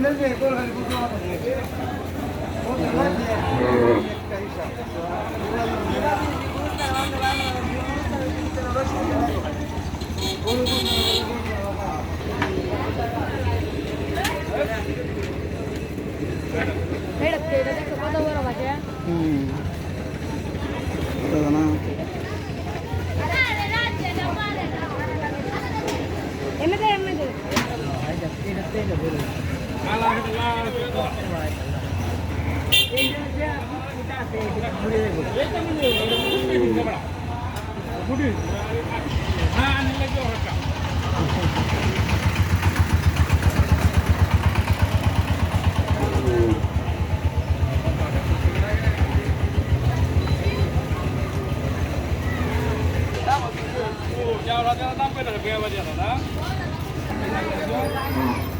있는데 그걸 가지고 구조하면 돼. Yeah, I'm going to get it.